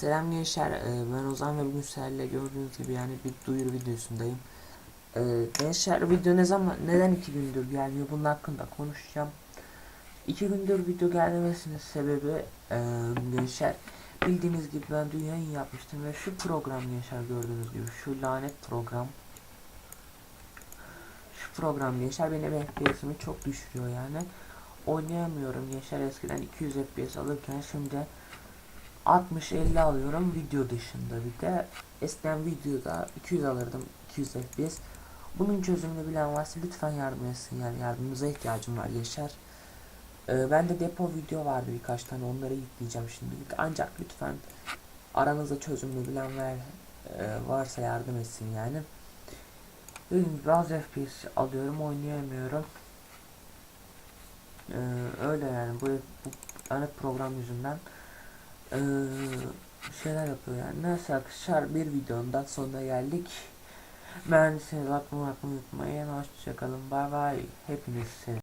Selam gençler, ee, ben Ozan ve bugün sizlerle gördüğünüz gibi yani bir duyuru videosundayım. Ee, gençler video ne zaman, neden iki gündür gelmiyor bunun hakkında konuşacağım. İki gündür video gelmemesinin sebebi ee, gençler bildiğiniz gibi ben dün yayın yapmıştım ve şu program gençler gördüğünüz gibi şu lanet program. Şu program gençler benim FPS'imi çok düşürüyor yani. Oynayamıyorum gençler eskiden 200 FPS alırken şimdi 60-50 alıyorum video dışında bir de. Eskiden videoda 200 alırdım 200 FPS bunun çözümünü bilen varsa lütfen yardım etsin yani yardımınıza ihtiyacım var Yaşar. Ee, ben de depo video vardı birkaç tane onları yükleyeceğim şimdilik. Ancak lütfen aranızda çözümünü bilen var, e, varsa yardım etsin yani. Dediğim gibi az FPS alıyorum oynayamıyorum. Ee, öyle yani bu, bu lanet program yüzünden ee, şeyler yapıyor yani. Neyse arkadaşlar bir videonun da sonuna geldik. Beğendiyseniz like atmayı unutmayın. Hoşçakalın. Bay bay. Hepiniz.